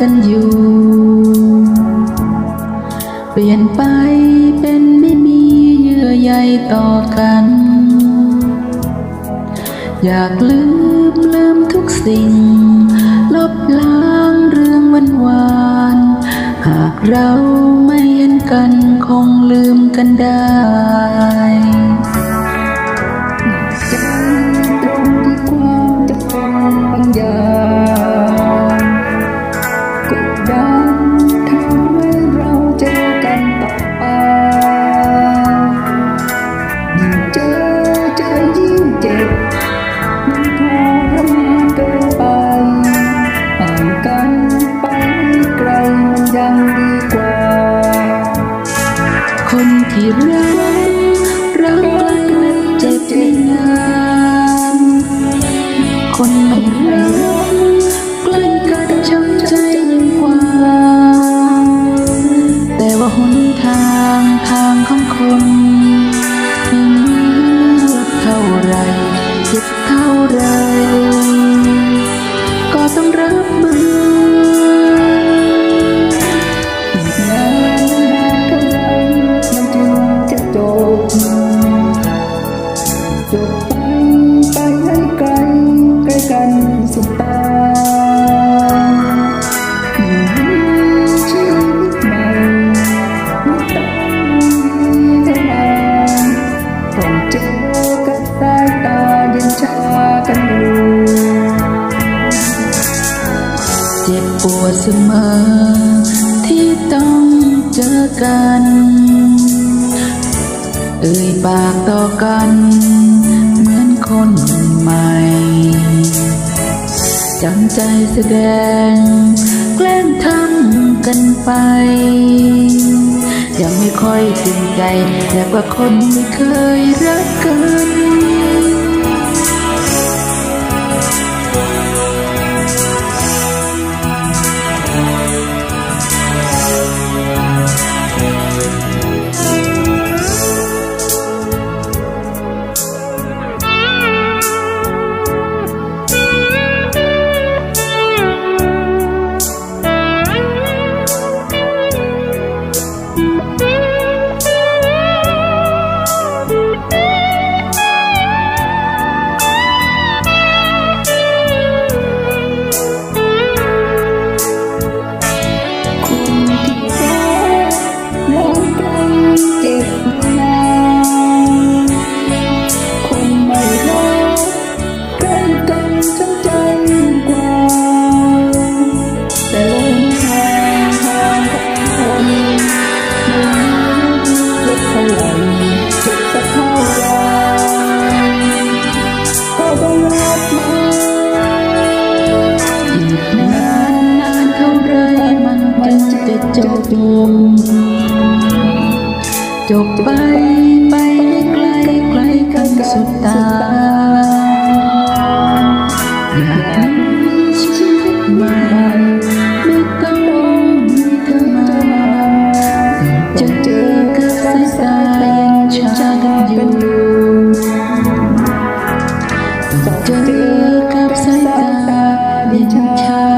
กันอยู่ เปลี่ยนไปเป็นไม่มีเยื่อใยต่อกัน อยากลืมลืมทุกสิ่ง ลบล้างเรื่องวันวาน หากเราไม่เห็นกันคงลืมกันได้ ยิ่งเจ็บมันทรมานเกินไปห่างกันไปไกลมันยังดีกว่า คนที่รักรัก ปวดเสมอ ที่ต้องเจอกัน เอ่ยปากต่อกัน เหมือนคนใหม่จำใจแสดง แกล้งทำกันไป ยังไม่ค่อยจริงใจแต่ว่าคนไม่เคยรักกันคน จึงจะจบลงจบไปไปไกลไกลกันสุดตา ต้อ